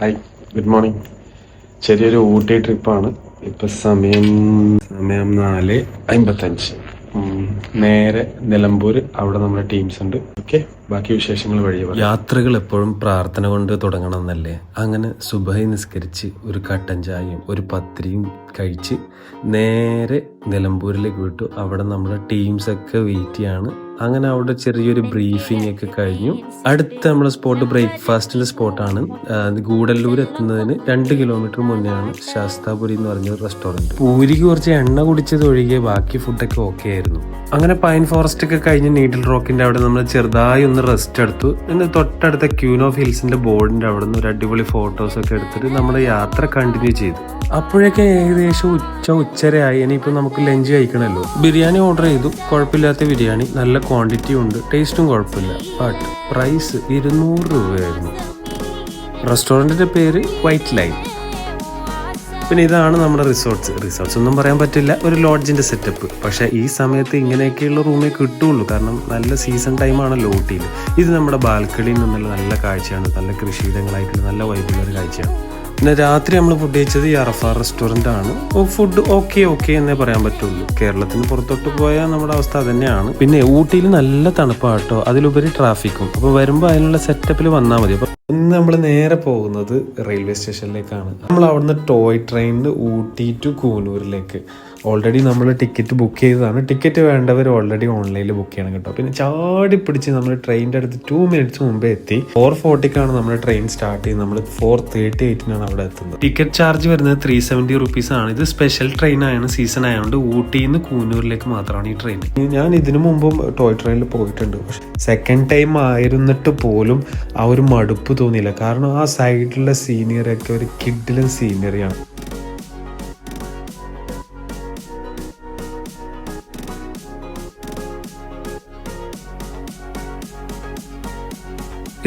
Hi good morning ചെറിയൊരു ഊട്ടി ട്രിപ്പാണ്. ഇപ്പൊ സമയം സമയം നാല് അമ്പത്തഞ്ച്. നേരെ നിലമ്പൂര്. അവിടെ നമ്മുടെ ടീംസ് ഉണ്ട്. ഓക്കെ ബാക്കി വിശേഷങ്ങൾ വഴി യാത്രകൾ എപ്പോഴും പ്രാർത്ഥന കൊണ്ട് തുടങ്ങണം എന്നല്ലേ അങ്ങനെ സുബഹി നിസ്കരിച്ച് ഒരു കട്ടൻ ചായയും ഒരു പത്രിയും കഴിച്ച് നേരെ നിലമ്പൂരിലേക്ക് വിട്ടു. അവിടെ നമ്മുടെ ടീംസ് ഒക്കെ വെയിറ്റ് ചെയ്യാണ്. അങ്ങനെ അവിടെ ചെറിയൊരു ബ്രീഫിംഗ് ഒക്കെ കഴിഞ്ഞു. അടുത്ത നമ്മുടെ സ്പോട്ട് ബ്രേക്ക്ഫാസ്റ്റിന്റെ സ്പോട്ടാണ് ഗൂഡല്ലൂർ എത്തുന്നതിന് രണ്ട് കിലോമീറ്റർ മുന്നെയാണ് ശാസ്താപുരി എന്ന് പറഞ്ഞ റെസ്റ്റോറന്റ് പൂരിക്ക് കുറച്ച് എണ്ണ കുടിച്ചത് ഒഴികെ ബാക്കി ഫുഡൊക്കെ ഓക്കെ ആയിരുന്നു. അങ്ങനെ പൈൻ ഫോറസ്റ്റ് ഒക്കെ കഴിഞ്ഞ് നീഡിൽ റോക്കിന്റെ അവിടെ നമ്മൾ ചെറുതായി ഒന്ന് റെസ്റ്റ് എടുത്തു. പിന്നെ തൊട്ടടുത്ത ക്യൂൻ ഓഫ് ഹിൽസിന്റെ ബോർഡിന്റെ അവിടെ നിന്ന് ഒരു അടിപൊളി ഫോട്ടോസ് ഒക്കെ എടുത്തിട്ട് നമ്മുടെ യാത്ര കണ്ടിന്യൂ ചെയ്തു. അപ്പോഴൊക്കെ ഏകദേശം ഉച്ച ഉച്ചരയായി. ഇനിയിപ്പോൾ നമുക്ക് ലഞ്ച് കഴിക്കണമല്ലോ ബിരിയാണി ഓർഡർ ചെയ്തു. കുഴപ്പമില്ലാത്ത ബിരിയാണി. നല്ല ക്വാണ്ടിറ്റി ഉണ്ട്. ടേസ്റ്റും കുഴപ്പമില്ല. ബട്ട് പ്രൈസ് ഇരുന്നൂറ് രൂപയായിരുന്നു. റെസ്റ്റോറന്റിന്റെ പേര് വൈറ്റ് ലൈൻ പിന്നെ ഇതാണ് നമ്മുടെ റിസോർട്ട്സ് റിസോർട്ട്സ് ഒന്നും പറയാൻ പറ്റില്ല. ഒരു ലോഡ്ജിന്റെ സെറ്റപ്പ് പക്ഷേ ഈ സമയത്ത് ഇങ്ങനെയൊക്കെയുള്ള റൂമേ കിട്ടുള്ളൂ. കാരണം നല്ല സീസൺ ടൈമാണല്ലോ ഊട്ടിയിൽ ഇത് നമ്മുടെ ബാൽക്കണിയിൽ നിന്നുള്ള നല്ല കാഴ്ചയാണ്. നല്ല കൃഷിയിടങ്ങളായിട്ടുള്ള നല്ല വൈബുള്ള ഒരു കാഴ്ചയാണ്. പിന്നെ രാത്രി നമ്മൾ ഫുഡ് കഴിച്ചത് ഈ അറഫ റെസ്റ്റോറന്റ് ആണ്. ഫുഡ് ഓക്കെ ഓക്കെ എന്നേ പറയാൻ പറ്റുള്ളൂ. കേരളത്തിന് പുറത്തോട്ട് പോയാൽ നമ്മുടെ അവസ്ഥ തന്നെയാണ് പിന്നെ ഊട്ടിയിൽ നല്ല തണുപ്പാട്ടോ. അതിലുപരി ട്രാഫിക്കും അപ്പോൾ വരുമ്പോൾ അതിനുള്ള സെറ്റപ്പിൽ വന്നാൽ മതി. അപ്പോൾ ഇന്ന് നമ്മൾ നേരെ പോകുന്നത് റെയിൽവേ സ്റ്റേഷനിലേക്കാണ് നമ്മൾ അവിടുന്ന് ടോയ് ട്രെയിനിൽ ഊട്ടി ടു കൂനൂരിലേക്ക് ഓൾറെഡി നമ്മൾ ടിക്കറ്റ് ബുക്ക് ചെയ്തതാണ്. ടിക്കറ്റ് വേണ്ടവർ ഓൾറെഡി ഓൺലൈനിൽ ബുക്ക് ചെയ്യണം കേട്ടോ. പിന്നെ ചാടി പിടിച്ച് നമ്മൾ ട്രെയിനിന്റെ അടുത്ത് ടു മിനിറ്റ്സ് മുമ്പേ എത്തി. ഫോർ ഫോർട്ടിക്കാണ് നമ്മൾ ട്രെയിൻ സ്റ്റാർട്ട് ചെയ്യുന്നത് നമ്മൾ ഫോർ തേർട്ടി എയ്റ്റിനാണ് അവിടെ എത്തുന്നത്. ടിക്കറ്റ് ചാർജ് വരുന്നത് ത്രീ സെവന്റി റുപ്പീസ് ആണ്. ഇത് സ്പെഷ്യൽ ട്രെയിൻ ആയാണ് സീസൺ ആയതുകൊണ്ട് ഊട്ടിയിൽ നിന്ന് കൂനൂരിലേക്ക് മാത്രമാണ് ഈ ട്രെയിൻ ഞാൻ ഇതിനു മുമ്പും ടോയ് ട്രെയിനിൽ പോയിട്ടുണ്ട്. പക്ഷെ സെക്കൻഡ് ടൈം ആയിരുന്നിട്ട് പോലും ആ ഒരു മടുപ്പ് തോന്നിയില്ല. കാരണം ആ സൈഡിലുള്ള സീനിയറൊക്കെ ഒരു കിഡിലും സീനിയറിയാണ്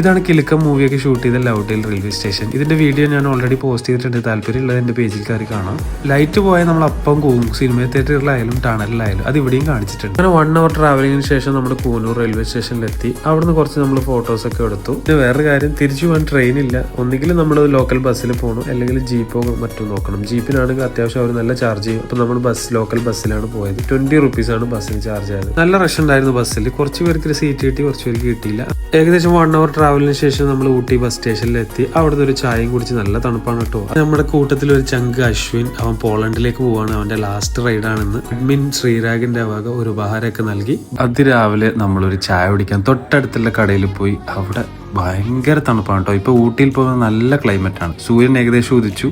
ഇതാണ് കിലുക്കം മൂവിയൊക്കെ ഷൂട്ട് ചെയ്ത ലൗഡിൽ റെയിൽവേ സ്റ്റേഷൻ ഇതിന്റെ വീഡിയോ ഞാൻ ഓൾറെഡി പോസ്റ്റ് ചെയ്തിട്ടുണ്ട്. താല്പര്യമുള്ളത് എന്റെ പേജിൽ കയറി കാണാം. ലൈറ്റ് പോയാൽ നമ്മൾ അപ്പം കൂവും. സിനിമ തിയേറ്ററിലായാലും ടണലിലായാലും അത് ഇവിടെയും കാണിച്ചിട്ടുണ്ട്. അങ്ങനെ വൺ അവർ ട്രാവലിംഗിന് ശേഷം നമ്മുടെ കൂനൂർ റെയിൽവേ സ്റ്റേഷനിലെത്തി അവിടുന്ന് കുറച്ച് നമ്മൾ ഫോട്ടോസ് ഒക്കെ എടുത്തു. പിന്നെ വേറെ കാര്യം തിരിച്ചു പോകാൻ ട്രെയിൻ ഇല്ല. ഒന്നുകിൽ നമ്മൾ ലോക്കൽ ബസ്സിൽ പോകണം അല്ലെങ്കിൽ ജീപ്പോ മറ്റും നോക്കണം. ജീപ്പിനാണെങ്കിൽ അത്യാവശ്യം അവർ നല്ല ചാർജ് ചെയ്യും. അപ്പൊ നമ്മൾ ബസ് ലോക്കൽ ബസ്സിലാണ് പോയത്. ട്വന്റി റുപ്പീസ് ആണ് ബസ്സിന് ചാർജ് ആയത്. നല്ല റഷ് ഉണ്ടായിരുന്നു ബസ്സിൽ കുറച്ച് പേർക്ക് സീറ്റ് കിട്ടി കുറച്ച് പേർക്ക് കിട്ടിയില്ല. ഏകദേശം വൺ അവർ ട്രാവലിന് ശേഷം നമ്മൾ ഊട്ടി ബസ് സ്റ്റേഷനിൽ എത്തി. അവിടുന്ന് ഒരു ചായയും കുടിച്ച് നല്ല തണുപ്പാണ് കേട്ടോ. നമ്മുടെ കൂട്ടത്തിൽ ഒരു ചങ്ക് അശ്വിൻ അവൻ പോളണ്ടിലേക്ക് പോവാണ്. അവന്റെ ലാസ്റ്റ് റൈഡാണെന്ന് അഡ്മിൻ ശ്രീരാഗിന്റെ വക ഒരു ഉപഹാരമൊക്കെ നൽകി. അതിരാവിലെ നമ്മളൊരു ചായ കുടിക്കാൻ തൊട്ടടുത്തുള്ള കടയിൽ പോയി അവിടെ ഭയങ്കര തണുപ്പാണ് കേട്ടോ. ഇപ്പൊ ഊട്ടിയിൽ പോകുന്ന നല്ല ക്ലൈമറ്റ് ആണ്. സൂര്യൻ ഏകദേശം ഉദിച്ചു.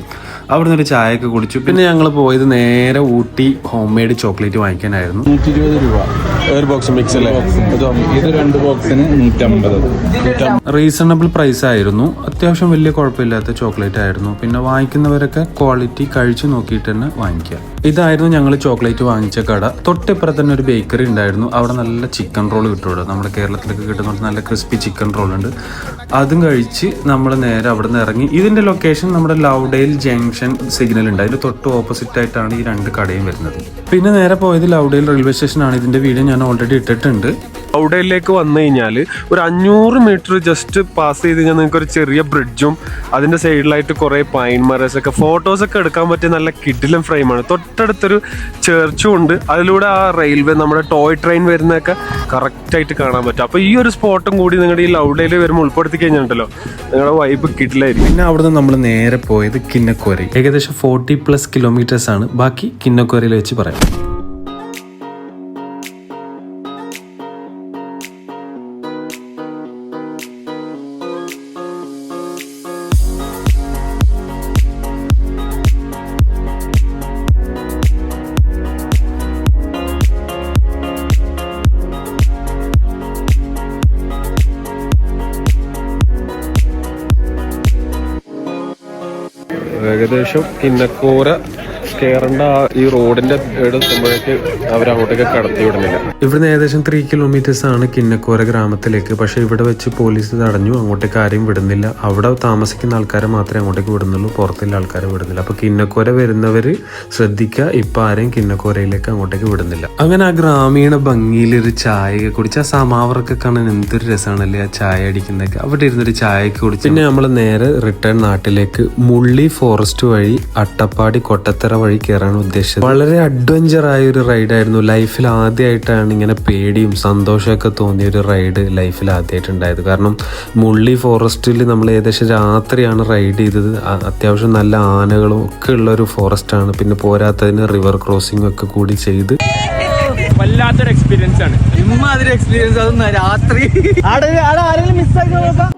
അവിടുന്ന് ഒരു ചായയൊക്കെ കുടിച്ചു. പിന്നെ ഞങ്ങൾ പോയത് നേരെ ഊട്ടി ഹോം മെയ്ഡ് ചോക്ലേറ്റ് വാങ്ങിക്കാനായിരുന്നു. നൂറ്റി ഇരുപത് രൂപ. ഒരു ബോക്സ് മിക്സ് അല്ലേ? ഇത് രണ്ട് ബോക്സിന് നൂറ്റമ്പത്. റീസണബിൾ പ്രൈസ് ആയിരുന്നു. അത്യാവശ്യം വലിയ കുഴപ്പമില്ലാത്ത ചോക്ലേറ്റ് ആയിരുന്നു. പിന്നെ വാങ്ങിക്കുന്നവരൊക്കെ ക്വാളിറ്റി കഴിച്ചു നോക്കിയിട്ട് തന്നെ വാങ്ങിക്കുക. ഇതായിരുന്നു ഞങ്ങൾ ചോക്ലേറ്റ് വാങ്ങിച്ച കട. തൊട്ടിപ്പുറത്ത് തന്നെ ഒരു ബേക്കറി ഉണ്ടായിരുന്നു. അവിടെ നല്ല ചിക്കൻ റോൾ കിട്ടും നമ്മുടെ കേരളത്തിലൊക്കെ കിട്ടുന്ന നല്ല ക്രിസ്പി ചിക്കൻ റോൾ ഉണ്ട്. അതും കഴിച്ച് നമ്മൾ നേരെ അവിടെ നിന്ന് ഇറങ്ങി. ഇതിന്റെ ലൊക്കേഷൻ നമ്മുടെ ലൗഡേൽ ജംഗ്ഷൻ സിഗ്നൽ ഉണ്ട്. അതിൽ തൊട്ട് ഓപ്പോസിറ്റ് ആയിട്ടാണ് ഈ രണ്ട് കടയും വരുന്നത്. പിന്നെ നേരെ പോയത് ലൗഡേൽ റെയിൽവേ സ്റ്റേഷനാണ് ഇതിന്റെ വീഡിയോ ഞാൻ ഓൾറെഡി ഇട്ടിട്ടുണ്ട്. ഔഡയിലേക്ക് വന്നു കഴിഞ്ഞാൽ ഒരു അഞ്ഞൂറ് മീറ്റർ ജസ്റ്റ് പാസ് ചെയ്ത് കഴിഞ്ഞാൽ നിങ്ങൾക്ക് ഒരു ചെറിയ ബ്രിഡ്ജും അതിന്റെ സൈഡിലായിട്ട് കുറേ പൈൻ മരസൊക്കെ ഫോട്ടോസൊക്കെ എടുക്കാൻ പറ്റിയ നല്ല കിഡിലും ഫ്രെയിമാണ് തൊട്ടടുത്തൊരു ചേർച്ചും ഉണ്ട്. അതിലൂടെ ആ റെയിൽവേ നമ്മുടെ ടോയ് ട്രെയിൻ വരുന്നതൊക്കെ കറക്റ്റായിട്ട് കാണാൻ പറ്റും. അപ്പോൾ ഈ ഒരു സ്പോട്ടും കൂടി നിങ്ങളുടെ ഈ ലൗഡയിൽ വരുമ്പോൾ ഉൾപ്പെടുത്തി കഴിഞ്ഞിട്ടുണ്ടല്ലോ. നിങ്ങളുടെ വൈബ് കിഡിലായിരിക്കും പിന്നെ അവിടുന്ന് നമ്മൾ നേരെ പോയത് കിന്നക്കോരി ഏകദേശം ഫോർട്ടി പ്ലസ് കിലോമീറ്റേഴ്സ് ആണ്. ബാക്കി കിന്നക്കോരയിൽ വെച്ച് പറയാം. ഏകദേശം കിന്നക്കൂര കയറേണ്ട ആ ഈ റോഡിന്റെ എടുത്തുമ്പോഴേക്ക് അവരങ്ങോട്ടേക്ക് കടത്തി വിടുന്നില്ല. ഇവിടുന്ന് ഏകദേശം ത്രീ കിലോമീറ്റേഴ്സ് ആണ് കിന്നക്കോര ഗ്രാമത്തിലേക്ക്. പക്ഷേ ഇവിടെ വെച്ച് പോലീസ് തടഞ്ഞു അങ്ങോട്ടേക്ക് ആരെയും വിടുന്നില്ല. അവിടെ താമസിക്കുന്ന ആൾക്കാരെ മാത്രമേ അങ്ങോട്ടേക്ക് വിടുന്നുള്ളൂ. പുറത്തുള്ള ആൾക്കാരെ വിടുന്നില്ല. അപ്പൊ കിന്നക്കോര വരുന്നവർ ശ്രദ്ധിക്കുക ഇപ്പൊ ആരെയും കിന്നക്കോരയിലേക്ക് അങ്ങോട്ടേക്ക് വിടുന്നില്ല. അങ്ങനെ ആ ഗ്രാമീണ ഭംഗിയിൽ ഒരു ചായ കുടിച്ച് ആ സമാവറൊക്കെ കാണാൻ എന്തൊരു രസമാണല്ലേ ആ ചായ അടിക്കുന്നതൊക്കെ. അവിടെ ഇരുന്നൊരു ചായയൊക്കെ കുടിച്ച് പിന്നെ നമ്മൾ നേരെ റിട്ടേൺ നാട്ടിലേക്ക് മുള്ളി ഫോറസ്റ്റ് വഴി അട്ടപ്പാടി കൊട്ടത്തറ വഴി കയറാൻ ഉദ്ദേശിച്ചത്. വളരെ അഡ്വഞ്ചർ ആയ ഒരു റൈഡായിരുന്നു ലൈഫിൽ ആദ്യമായിട്ടാണ് ഇങ്ങനെ പേടിയും സന്തോഷമൊക്കെ തോന്നിയ ഒരു റൈഡ് ലൈഫിൽ ആദ്യമായിട്ട് ഉണ്ടായത് കാരണം മുള്ളി ഫോറസ്റ്റിൽ നമ്മൾ ഏകദേശം രാത്രിയാണ് റൈഡ് ചെയ്തത്. അത്യാവശ്യം നല്ല ആനകളും ഒക്കെ ഉള്ള ഒരു ഫോറസ്റ്റ് ആണ് പിന്നെ പോരാത്തതിന് റിവർ ക്രോസിംഗ് ഒക്കെ കൂടി ചെയ്ത്. വല്ലാത്തൊരു എക്സ്പീരിയൻസ് ആണ്. ഇമ്മാതിരി എക്സ്പീരിയൻസ് അതൊന്നും രാത്രി. ആടെ ആടെ ആരെങ്കിലും മിസ്സാക്കി നോക്കാം